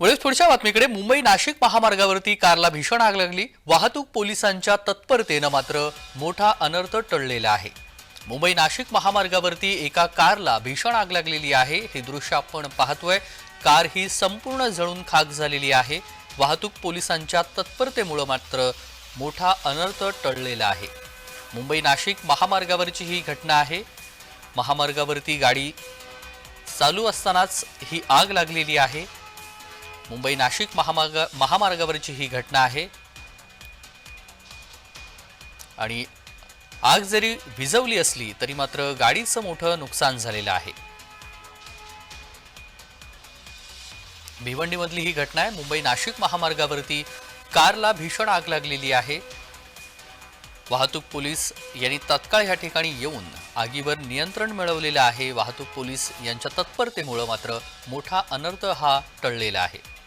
वळेस पुढच्या बातमीकडे मुंबई नाशिक महामार्गावरती कारला भीषण आग लागली. वाहतूक पोलिसांच्या तत्परतेनं मात्र मोठा अनर्थ टळलेला आहे. मुंबई नाशिक महामार्गावरती एका कारला भीषण आग लागलेली आहे. हे दृश्य आपण पाहतोय. कार ही संपूर्ण जळून खाक झालेली आहे. वाहतूक पोलिसांच्या तत्परतेमुळं मात्र मोठा अनर्थ टळलेला आहे. मुंबई नाशिक महामार्गावरची ही घटना आहे. महामार्गावरती गाडी चालू असतानाच ही आग लागलेली आहे. मुंबई नाशिक महामार्ग महामार्गावरची ही घटना आहे. आणि आग जरी विजवली असली तरी मात्र गाडीचं मोठं नुकसान झालेलं आहे. भिवंडीमधली ही घटना आहे. मुंबई नाशिक महामार्गावरती कारला भीषण आग लागलेली आहे. वाहतूक पोलीस यांनी तत्काळ या ठिकाणी येऊन आगीवर नियंत्रण मिळवलेलं आहे. वाहतूक पोलीस यांच्या तत्परतेमुळं मात्र मोठा अनर्थ हा टळलेला आहे.